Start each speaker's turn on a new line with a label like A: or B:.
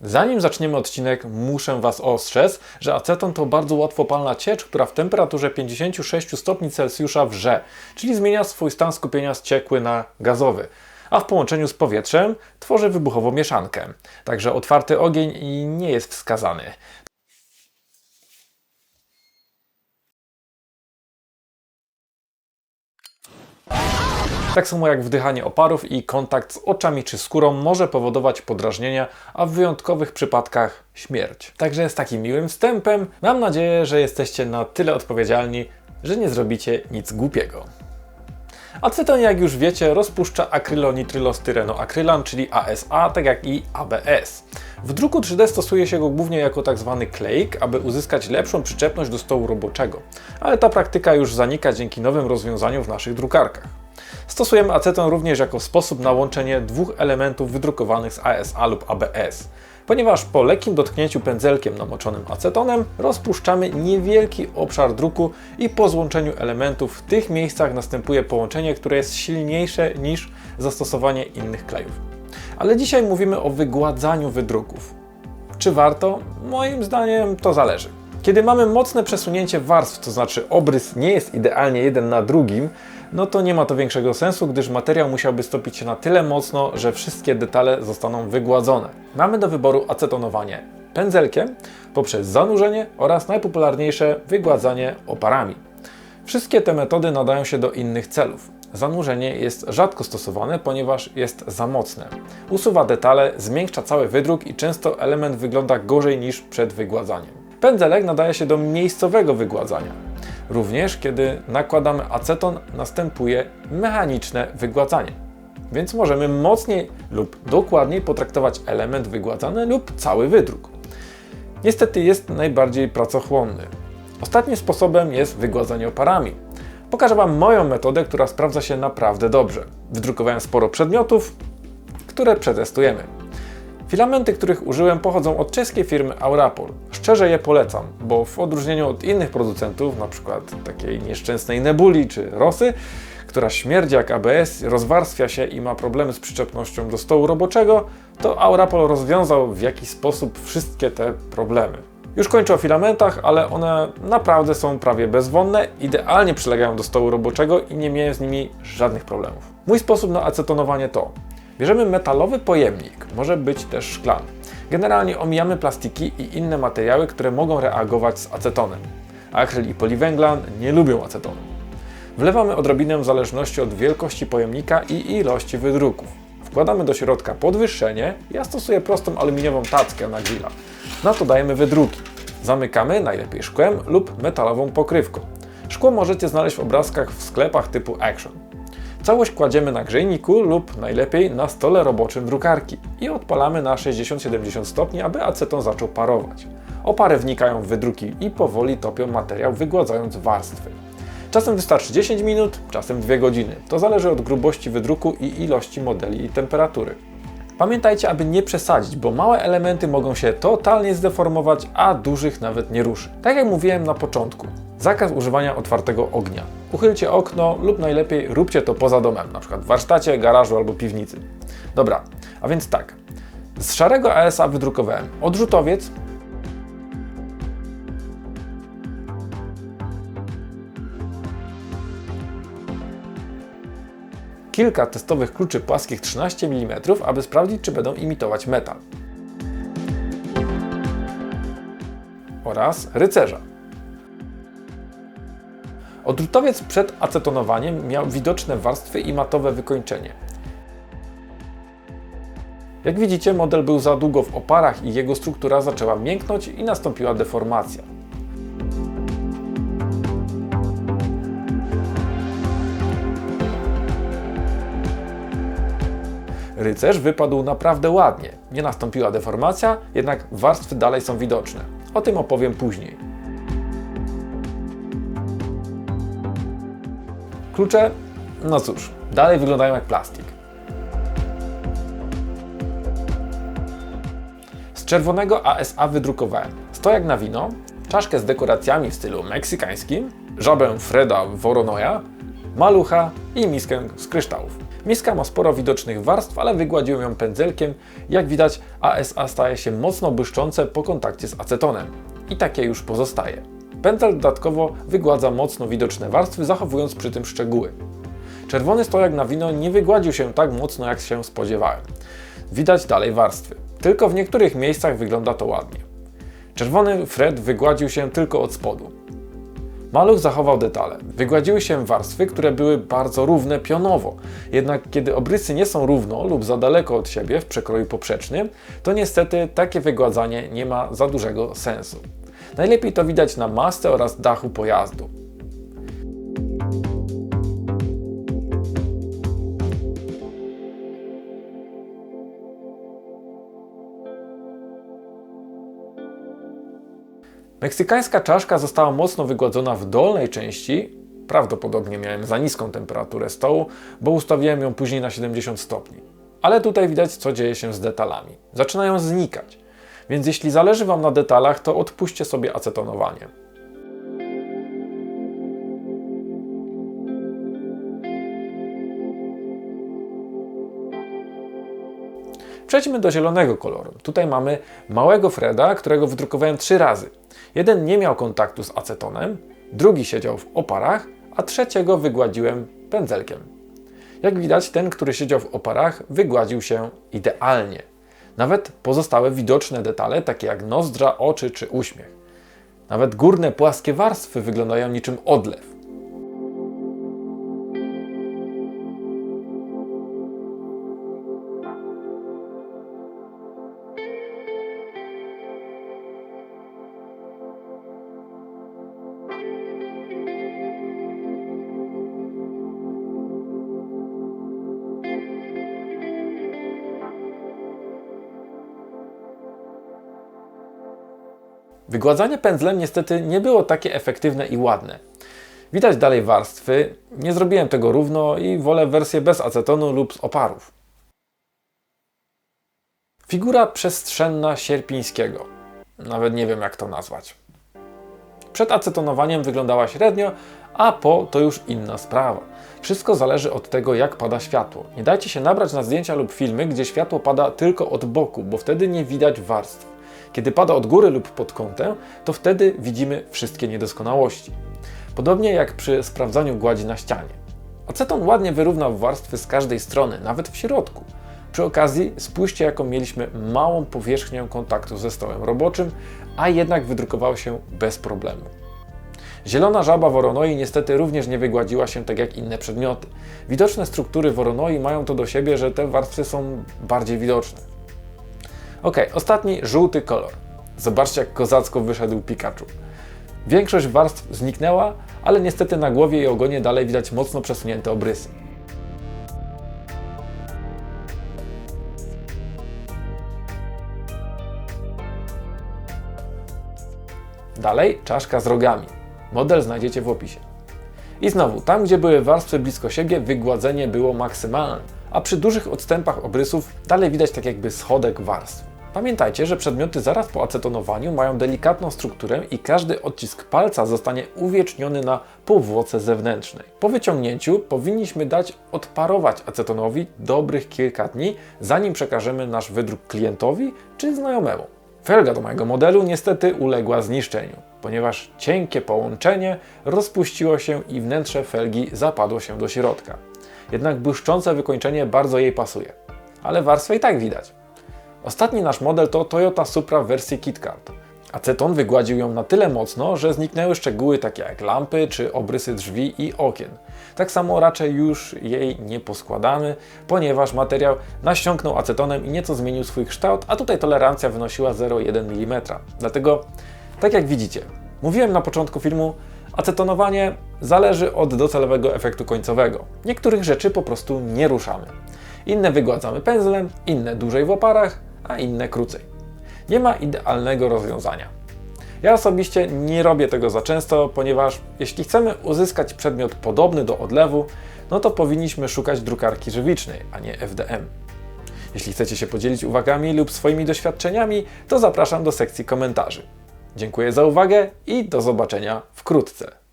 A: Zanim zaczniemy odcinek, muszę Was ostrzec, że aceton to bardzo łatwopalna ciecz, która w temperaturze 56 stopni Celsjusza wrze, czyli zmienia swój stan skupienia z ciekły na gazowy, a w połączeniu z powietrzem tworzy wybuchową mieszankę. Także otwarty ogień nie jest wskazany. Tak samo jak wdychanie oparów i kontakt z oczami czy skórą może powodować podrażnienia, a w wyjątkowych przypadkach śmierć. Także z takim miłym wstępem mam nadzieję, że jesteście na tyle odpowiedzialni, że nie zrobicie nic głupiego. Aceton, jak już wiecie, rozpuszcza akrylonitrylostyrenokrylan, czyli ASA, tak jak i ABS. W druku 3D stosuje się go głównie jako tzw. Tak kleik, aby uzyskać lepszą przyczepność do stołu roboczego, ale ta praktyka już zanika dzięki nowym rozwiązaniom w naszych drukarkach. Stosujemy aceton również jako sposób na łączenie dwóch elementów wydrukowanych z ASA lub ABS. Ponieważ po lekkim dotknięciu pędzelkiem namoczonym acetonem rozpuszczamy niewielki obszar druku i po złączeniu elementów w tych miejscach następuje połączenie, które jest silniejsze niż zastosowanie innych klejów. Ale dzisiaj mówimy o wygładzaniu wydruków. Czy warto? Moim zdaniem to zależy. Kiedy mamy mocne przesunięcie warstw, to znaczy obrys nie jest idealnie jeden na drugim, no to nie ma to większego sensu, gdyż materiał musiałby stopić się na tyle mocno, że wszystkie detale zostaną wygładzone. Mamy do wyboru acetonowanie pędzelkiem poprzez zanurzenie oraz najpopularniejsze wygładzanie oparami. Wszystkie te metody nadają się do innych celów. Zanurzenie jest rzadko stosowane, ponieważ jest za mocne. Usuwa detale, zmiękcza cały wydruk i często element wygląda gorzej niż przed wygładzaniem. Pędzelek nadaje się do miejscowego wygładzania. Również kiedy nakładamy aceton, następuje mechaniczne wygładzanie. Więc możemy mocniej lub dokładniej potraktować element wygładzany lub cały wydruk. Niestety jest najbardziej pracochłonny. Ostatnim sposobem jest wygładzanie oparami. Pokażę Wam moją metodę, która sprawdza się naprawdę dobrze. Wydrukowałem sporo przedmiotów, które przetestujemy. Filamenty, których użyłem, pochodzą od czeskiej firmy Aurapol. Szczerze je polecam, bo w odróżnieniu od innych producentów, np. takiej nieszczęsnej Nebuli czy Rosy, która śmierdzi jak ABS, rozwarstwia się i ma problemy z przyczepnością do stołu roboczego, to Aurapol rozwiązał w jakiś sposób wszystkie te problemy. Już kończę o filamentach, ale one naprawdę są prawie bezwonne, idealnie przylegają do stołu roboczego i nie miałem z nimi żadnych problemów. Mój sposób na acetonowanie to Bierzemy metalowy pojemnik, może być też szklany. Generalnie omijamy plastiki i inne materiały, które mogą reagować z acetonem. Akryl i poliwęglan nie lubią acetonu. Wlewamy odrobinę w zależności od wielkości pojemnika i ilości wydruków. Wkładamy do środka podwyższenie. Ja stosuję prostą aluminiową tackę na grilla. Na to dajemy wydruki. Zamykamy najlepiej szkłem lub metalową pokrywką. Szkło możecie znaleźć w obrazkach w sklepach typu Action. Całość kładziemy na grzejniku lub najlepiej na stole roboczym drukarki i odpalamy na 60-70 stopni, aby aceton zaczął parować. Opary wnikają w wydruki i powoli topią materiał, wygładzając warstwy. Czasem wystarczy 10 minut, czasem 2 godziny. To zależy od grubości wydruku i ilości modeli i temperatury. Pamiętajcie, aby nie przesadzić, bo małe elementy mogą się totalnie zdeformować, a dużych nawet nie ruszy. Tak jak mówiłem na początku, zakaz używania otwartego ognia. Uchylcie okno lub najlepiej róbcie to poza domem, np. w warsztacie, garażu albo piwnicy. Dobra, a więc tak. Z szarego ASA wydrukowałem odrzutowiec, kilka testowych kluczy płaskich 13 mm, aby sprawdzić, czy będą imitować metal. Oraz rycerza. Odrutowiec przed acetonowaniem miał widoczne warstwy i matowe wykończenie. Jak widzicie, model był za długo w oparach i jego struktura zaczęła mięknąć i nastąpiła deformacja. Rycerz wypadł naprawdę ładnie. Nie nastąpiła deformacja, jednak warstwy dalej są widoczne. O tym opowiem później. Klucze, no cóż, dalej wyglądają jak plastik. Z czerwonego ASA wydrukowałem stojak na wino, czaszkę z dekoracjami w stylu meksykańskim, żabę Freda Voronoja, malucha i miskę z kryształów. Miska ma sporo widocznych warstw, ale wygładziłem ją pędzelkiem. Jak widać, ASA staje się mocno błyszczące po kontakcie z acetonem. I takie już pozostaje. Pędzel dodatkowo wygładza mocno widoczne warstwy, zachowując przy tym szczegóły. Czerwony stojak na wino nie wygładził się tak mocno, jak się spodziewałem. Widać dalej warstwy. Tylko w niektórych miejscach wygląda to ładnie. Czerwony Fred wygładził się tylko od spodu. Maluch zachował detale. Wygładziły się warstwy, które były bardzo równe pionowo. Jednak kiedy obrysy nie są równo lub za daleko od siebie w przekroju poprzecznym, to niestety takie wygładzanie nie ma za dużego sensu. Najlepiej to widać na masce oraz dachu pojazdu. Meksykańska czaszka została mocno wygładzona w dolnej części. Prawdopodobnie miałem za niską temperaturę stołu, bo ustawiłem ją później na 70 stopni. Ale tutaj widać, co dzieje się z detalami. Zaczynają znikać. Więc jeśli zależy Wam na detalach, to odpuśćcie sobie acetonowanie. Przejdźmy do zielonego koloru. Tutaj mamy małego Freda, którego wydrukowałem trzy razy. Jeden nie miał kontaktu z acetonem, drugi siedział w oparach, a trzeciego wygładziłem pędzelkiem. Jak widać, ten, który siedział w oparach, wygładził się idealnie. Nawet pozostałe widoczne detale, takie jak nozdrza, oczy czy uśmiech. Nawet górne płaskie warstwy wyglądają niczym odlew. Wygładzanie pędzlem niestety nie było takie efektywne i ładne. Widać dalej warstwy, nie zrobiłem tego równo i wolę wersję bez acetonu lub z oparów. Figura przestrzenna Sierpińskiego. Nawet nie wiem jak to nazwać. Przed acetonowaniem wyglądała średnio, a po to już inna sprawa. Wszystko zależy od tego, jak pada światło. Nie dajcie się nabrać na zdjęcia lub filmy, gdzie światło pada tylko od boku, bo wtedy nie widać warstw. Kiedy pada od góry lub pod kątem, to wtedy widzimy wszystkie niedoskonałości. Podobnie jak przy sprawdzaniu gładzi na ścianie. Aceton ładnie wyrównał warstwy z każdej strony, nawet w środku. Przy okazji spójrzcie jaką mieliśmy małą powierzchnię kontaktu ze stołem roboczym, a jednak wydrukowało się bez problemu. Zielona żaba woronoi niestety również nie wygładziła się tak jak inne przedmioty. Widoczne struktury woronoi mają to do siebie, że te warstwy są bardziej widoczne. Ok, ostatni żółty kolor. Zobaczcie, jak kozacko wyszedł Pikachu. Większość warstw zniknęła, ale niestety na głowie i ogonie dalej widać mocno przesunięte obrysy. Dalej czaszka z rogami. Model znajdziecie w opisie. I znowu, tam gdzie były warstwy blisko siebie, wygładzenie było maksymalne, a przy dużych odstępach obrysów dalej widać tak jakby schodek warstw. Pamiętajcie, że przedmioty zaraz po acetonowaniu mają delikatną strukturę i każdy odcisk palca zostanie uwieczniony na powłoce zewnętrznej. Po wyciągnięciu powinniśmy dać odparować acetonowi dobrych kilka dni, zanim przekażemy nasz wydruk klientowi czy znajomemu. Felga do mojego modelu niestety uległa zniszczeniu, ponieważ cienkie połączenie rozpuściło się i wnętrze felgi zapadło się do środka. Jednak błyszczące wykończenie bardzo jej pasuje. Ale warstwę i tak widać. Ostatni nasz model to Toyota Supra w wersji KitKat. Aceton wygładził ją na tyle mocno, że zniknęły szczegóły takie jak lampy czy obrysy drzwi i okien. Tak samo raczej już jej nie poskładamy, ponieważ materiał nasiąknął acetonem i nieco zmienił swój kształt, a tutaj tolerancja wynosiła 0,1 mm. Dlatego, tak jak widzicie, mówiłem na początku filmu, acetonowanie zależy od docelowego efektu końcowego. Niektórych rzeczy po prostu nie ruszamy. Inne wygładzamy pędzlem, inne dłużej w oparach, a inne krócej. Nie ma idealnego rozwiązania. Ja osobiście nie robię tego za często, ponieważ jeśli chcemy uzyskać przedmiot podobny do odlewu, no to powinniśmy szukać drukarki żywicznej, a nie FDM. Jeśli chcecie się podzielić uwagami lub swoimi doświadczeniami, to zapraszam do sekcji komentarzy. Dziękuję za uwagę i do zobaczenia wkrótce.